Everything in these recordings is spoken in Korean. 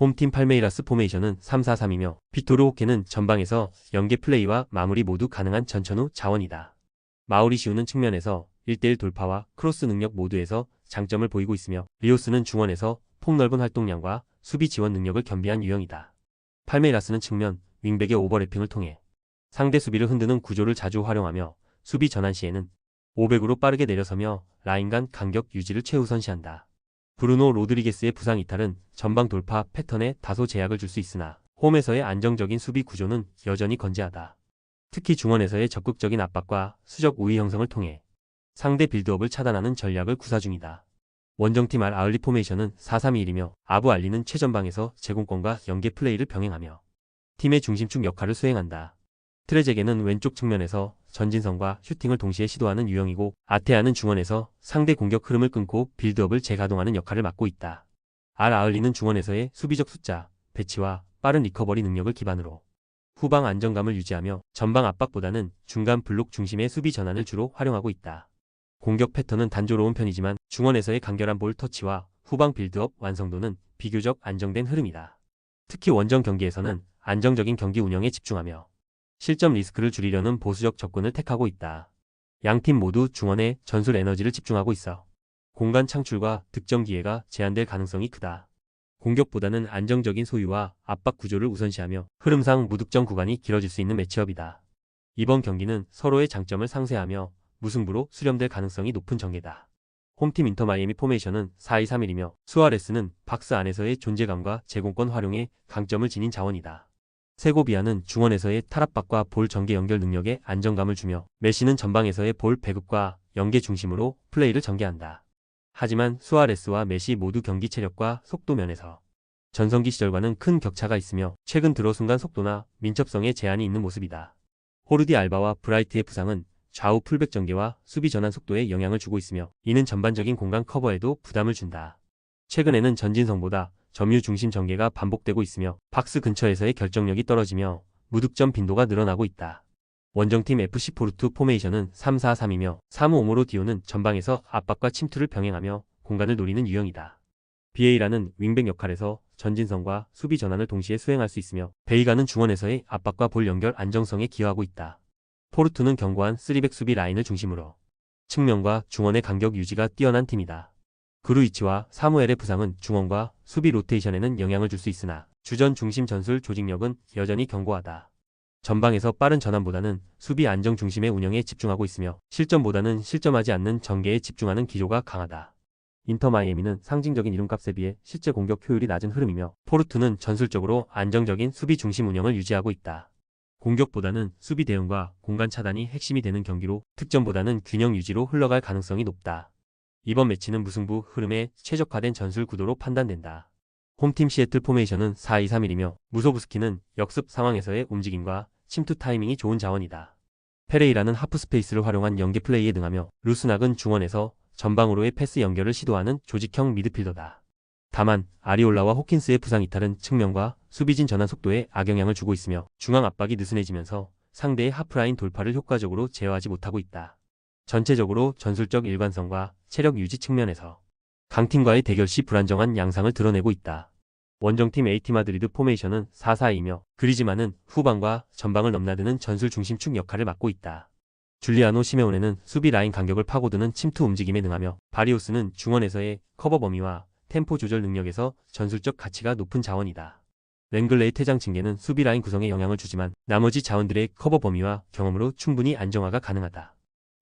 홈팀 팔메이라스 포메이션은 3-4-3이며 빅토르 호케는 전방에서 연계 플레이와 마무리 모두 가능한 전천후 자원이다. 마우리시우는 측면에서 1대1 돌파와 크로스 능력 모두에서 장점을 보이고 있으며 리오스는 중원에서 폭넓은 활동량과 수비 지원 능력을 겸비한 유형이다. 팔메이라스는 측면 윙백의 오버래핑을 통해 상대 수비를 흔드는 구조를 자주 활용하며 수비 전환 시에는 500으로 빠르게 내려서며 라인 간 간격 유지를 최우선시한다. 브루노 로드리게스의 부상 이탈은 전방 돌파 패턴에 다소 제약을 줄 수 있으나 홈에서의 안정적인 수비 구조는 여전히 건재하다. 특히 중원에서의 적극적인 압박과 수적 우위 형성을 통해 상대 빌드업을 차단하는 전략을 구사 중이다. 원정팀 알 아울리 포메이션은 4-3-1이며 아부 알리는 최전방에서 제공권과 연계 플레이를 병행하며 팀의 중심축 역할을 수행한다. 트레제게는 왼쪽 측면에서 전진성과 슈팅을 동시에 시도하는 유형이고 아테아는 중원에서 상대 공격 흐름을 끊고 빌드업을 재가동하는 역할을 맡고 있다. 알 아울리는 중원에서의 수비적 숫자, 배치와 빠른 리커버리 능력을 기반으로 후방 안정감을 유지하며 전방 압박보다는 중간 블록 중심의 수비 전환을 주로 활용하고 있다. 공격 패턴은 단조로운 편이지만 중원에서의 간결한 볼 터치와 후방 빌드업 완성도는 비교적 안정된 흐름이다. 특히 원정 경기에서는 안정적인 경기 운영에 집중하며 실점 리스크를 줄이려는 보수적 접근을 택하고 있다. 양 팀 모두 중원에 전술 에너지를 집중하고 있어 공간 창출과 득점 기회가 제한될 가능성이 크다. 공격보다는 안정적인 소유와 압박 구조를 우선시하며 흐름상 무득점 구간이 길어질 수 있는 매치업이다. 이번 경기는 서로의 장점을 상쇄하며 무승부로 수렴될 가능성이 높은 전개다. 홈팀 인터 마이애미 포메이션은 4-2-3-1이며 수아레스는 박스 안에서의 존재감과 제공권 활용에 강점을 지닌 자원이다. 세고비아는 중원에서의 탈압박과 볼 전개 연결 능력에 안정감을 주며 메시는 전방에서의 볼 배급과 연계 중심으로 플레이를 전개한다. 하지만 수아레스와 메시 모두 경기 체력과 속도 면에서 전성기 시절과는 큰 격차가 있으며 최근 들어 순간 속도나 민첩성에 제한이 있는 모습이다. 호르디 알바와 브라이트의 부상은 좌우 풀백 전개와 수비 전환 속도에 영향을 주고 있으며 이는 전반적인 공간 커버에도 부담을 준다. 최근에는 전진성보다 점유 중심 전개가 반복되고 있으며 박스 근처에서의 결정력이 떨어지며 무득점 빈도가 늘어나고 있다. 원정팀 FC 포르투 포메이션은 3-4-3이며 3-5-5로 디오는 전방에서 압박과 침투를 병행하며 공간을 노리는 유형이다. 비에이라는 윙백 역할에서 전진성과 수비 전환을 동시에 수행할 수 있으며 베이가는 중원에서의 압박과 볼 연결 안정성에 기여하고 있다. 포르투는 견고한 3백 수비 라인을 중심으로 측면과 중원의 간격 유지가 뛰어난 팀이다. 그루이치와 사무엘의 부상은 중원과 수비 로테이션에는 영향을 줄 수 있으나 주전 중심 전술 조직력은 여전히 견고하다. 전방에서 빠른 전환보다는 수비 안정 중심의 운영에 집중하고 있으며 실점보다는 실점하지 않는 전개에 집중하는 기조가 강하다. 인터 마이애미는 상징적인 이름값에 비해 실제 공격 효율이 낮은 흐름이며 포르투는 전술적으로 안정적인 수비 중심 운영을 유지하고 있다. 공격보다는 수비 대응과 공간 차단이 핵심이 되는 경기로 득점보다는 균형 유지로 흘러갈 가능성이 높다. 이번 매치는 무승부 흐름에 최적화된 전술 구도로 판단된다. 홈팀 시애틀 포메이션은 4-2-3-1이며 무소부스키는 역습 상황에서의 움직임과 침투 타이밍이 좋은 자원이다. 페레이라는 하프 스페이스를 활용한 연계 플레이에 능하며 루스낙은 중원에서 전방으로의 패스 연결을 시도하는 조직형 미드필더다. 다만 아리올라와 호킨스의 부상 이탈은 측면과 수비진 전환 속도에 악영향을 주고 있으며 중앙 압박이 느슨해지면서 상대의 하프라인 돌파를 효과적으로 제어하지 못하고 있다. 전체적으로 전술적 일관성과 체력 유지 측면에서 강팀과의 대결 시 불안정한 양상을 드러내고 있다. 원정팀 에이티 마드리드 포메이션은 4-4-2며 그리지만은 후방과 전방을 넘나드는 전술 중심축 역할을 맡고 있다. 줄리아노 시메오네는 수비 라인 간격을 파고드는 침투 움직임에 능하며 바리오스는 중원에서의 커버 범위와 템포 조절 능력에서 전술적 가치가 높은 자원이다. 랭글레의 퇴장 징계는 수비 라인 구성에 영향을 주지만 나머지 자원들의 커버 범위와 경험으로 충분히 안정화가 가능하다.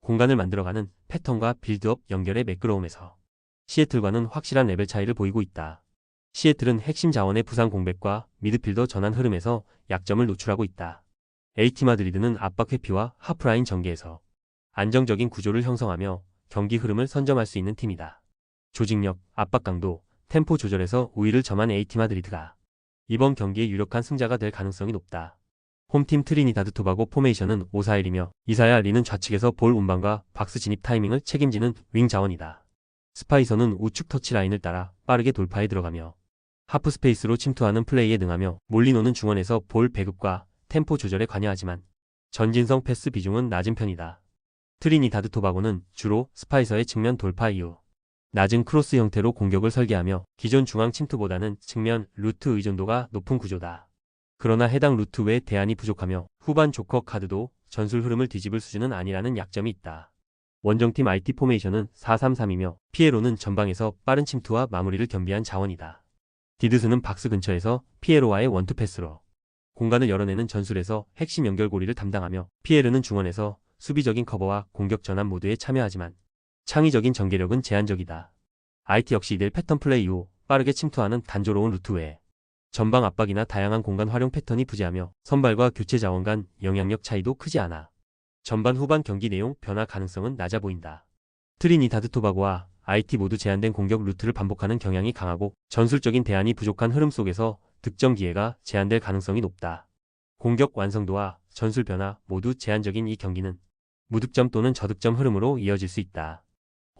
공간을 만들어가는 패턴과 빌드업 연결의 매끄러움에서 시애틀과는 확실한 레벨 차이를 보이고 있다. 시애틀은 핵심 자원의 부상 공백과 미드필더 전환 흐름에서 약점을 노출하고 있다. 에이티 마드리드는 압박 회피와 하프라인 전개에서 안정적인 구조를 형성하며 경기 흐름을 선점할 수 있는 팀이다. 조직력, 압박 강도, 템포 조절에서 우위를 점한 에이티 마드리드가 이번 경기의 유력한 승자가 될 가능성이 높다. 홈팀 트리니다드 토바고 포메이션은 5-4-1이며 이사야 리는 좌측에서 볼 운반과 박스 진입 타이밍을 책임지는 윙 자원이다. 스파이서는 우측 터치 라인을 따라 빠르게 돌파에 들어가며 하프 스페이스로 침투하는 플레이에 능하며 몰리노는 중원에서 볼 배급과 템포 조절에 관여하지만 전진성 패스 비중은 낮은 편이다. 트리니다드 토바고는 주로 스파이서의 측면 돌파 이후 낮은 크로스 형태로 공격을 설계하며 기존 중앙 침투보다는 측면 루트 의존도가 높은 구조다. 그러나 해당 루트 외 대안이 부족하며 후반 조커 카드도 전술 흐름을 뒤집을 수준은 아니라는 약점이 있다. 원정팀 IT 포메이션은 4-3-3이며 피에로는 전방에서 빠른 침투와 마무리를 겸비한 자원이다. 디드스는 박스 근처에서 피에로와의 원투 패스로 공간을 열어내는 전술에서 핵심 연결고리를 담당하며 피에르는 중원에서 수비적인 커버와 공격 전환 모두에 참여하지만 창의적인 전개력은 제한적이다. IT 역시 이들 패턴 플레이 후 빠르게 침투하는 단조로운 루트 외에 전방 압박이나 다양한 공간 활용 패턴이 부재하며 선발과 교체 자원 간 영향력 차이도 크지 않아 전반 후반 경기 내용 변화 가능성은 낮아 보인다. 트리니다드 토바고와 IT 모두 제한된 공격 루트를 반복하는 경향이 강하고 전술적인 대안이 부족한 흐름 속에서 득점 기회가 제한될 가능성이 높다. 공격 완성도와 전술 변화 모두 제한적인 이 경기는 무득점 또는 저득점 흐름으로 이어질 수 있다.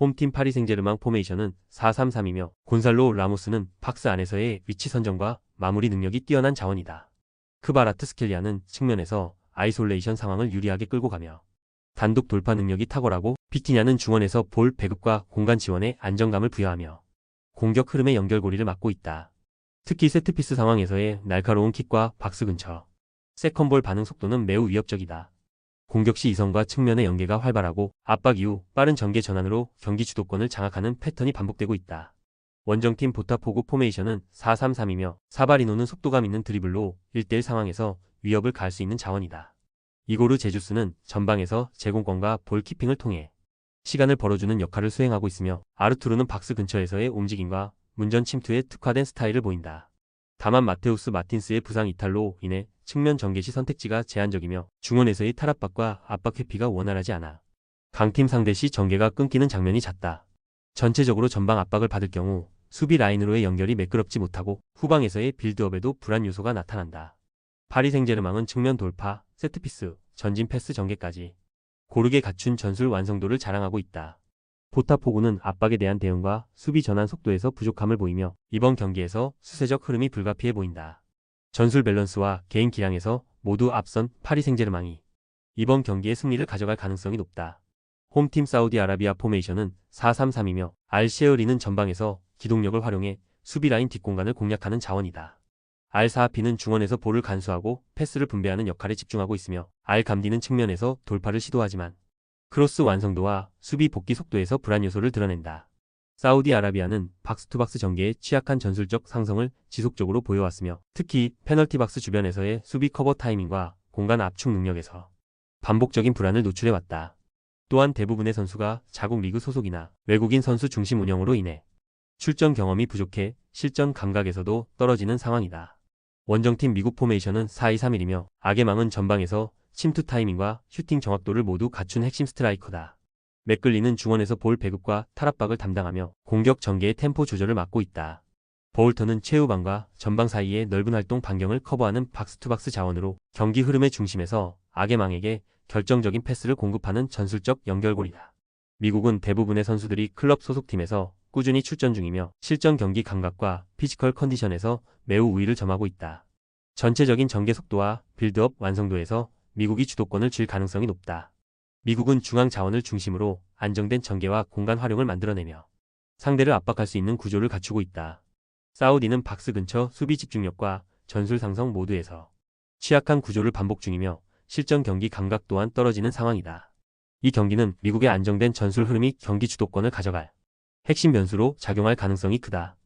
홈팀 파리 생제르맹 포메이션은 4-3-3이며 곤살로 라모스는 박스 안에서의 위치 선정과 마무리 능력이 뛰어난 자원이다. 크바라트 스켈리아는 측면에서 아이솔레이션 상황을 유리하게 끌고 가며 단독 돌파 능력이 탁월하고 비티냐는 중원에서 볼 배급과 공간 지원에 안정감을 부여하며 공격 흐름의 연결고리를 맡고 있다. 특히 세트피스 상황에서의 날카로운 킥과 박스 근처, 세컨볼 반응 속도는 매우 위협적이다. 공격 시 이성과 측면의 연계가 활발하고 압박 이후 빠른 전개 전환으로 경기 주도권을 장악하는 패턴이 반복되고 있다. 원정팀 보타포구 포메이션은 4-3-3이며 사바리노는 속도감 있는 드리블로 1대1 상황에서 위협을 가할 수 있는 자원이다. 이고르 제주스는 전방에서 제공권과 볼 키핑을 통해 시간을 벌어주는 역할을 수행하고 있으며 아르투르는 박스 근처에서의 움직임과 문전 침투에 특화된 스타일을 보인다. 다만 마테우스 마틴스의 부상 이탈로 인해 측면 전개 시 선택지가 제한적이며 중원에서의 탈압박과 압박 회피가 원활하지 않아 강팀 상대 시 전개가 끊기는 장면이 잦다. 전체적으로 전방 압박을 받을 경우 수비 라인으로의 연결이 매끄럽지 못하고 후방에서의 빌드업에도 불안 요소가 나타난다. 파리 생제르맹은 측면 돌파, 세트피스, 전진 패스 전개까지 고르게 갖춘 전술 완성도를 자랑하고 있다. 보타포구는 압박에 대한 대응과 수비 전환 속도에서 부족함을 보이며 이번 경기에서 수세적 흐름이 불가피해 보인다. 전술 밸런스와 개인 기량에서 모두 앞선 파리 생제르맹이 이번 경기의 승리를 가져갈 가능성이 높다. 홈팀 사우디아라비아 포메이션은 4-3-3이며 알셰어리는 전방에서 기동력을 활용해 수비 라인 뒷공간을 공략하는 자원이다. 알사하피는 중원에서 볼을 간수하고 패스를 분배하는 역할에 집중하고 있으며 알감디는 측면에서 돌파를 시도하지만 크로스 완성도와 수비 복귀 속도에서 불안 요소를 드러낸다. 사우디아라비아는 박스투박스 전개에 취약한 전술적 상성을 지속적으로 보여왔으며 특히 페널티 박스 주변에서의 수비 커버 타이밍과 공간 압축 능력에서 반복적인 불안을 노출해왔다. 또한 대부분의 선수가 자국 리그 소속이나 외국인 선수 중심 운영으로 인해 출전 경험이 부족해 실전 감각에서도 떨어지는 상황이다. 원정팀 미국 포메이션은 4-2-3-1이며 아게망은 전방에서 침투 타이밍과 슈팅 정확도를 모두 갖춘 핵심 스트라이커다. 맥글리는 중원에서 볼 배급과 탈압박을 담당하며 공격 전개의 템포 조절을 맡고 있다. 버울터는 최후방과 전방 사이의 넓은 활동 반경을 커버하는 박스투박스 자원으로 경기 흐름의 중심에서 아게망에게 결정적인 패스를 공급하는 전술적 연결고리다. 미국은 대부분의 선수들이 클럽 소속팀에서 꾸준히 출전 중이며 실전 경기 감각과 피지컬 컨디션에서 매우 우위를 점하고 있다. 전체적인 전개 속도와 빌드업 완성도에서 미국이 주도권을 쥘 가능성이 높다. 미국은 중앙 자원을 중심으로 안정된 전개와 공간 활용을 만들어내며 상대를 압박할 수 있는 구조를 갖추고 있다. 사우디는 박스 근처 수비 집중력과 전술 상성 모두에서 취약한 구조를 반복 중이며 실전 경기 감각 또한 떨어지는 상황이다. 이 경기는 미국의 안정된 전술 흐름이 경기 주도권을 가져갈 핵심 변수로 작용할 가능성이 크다.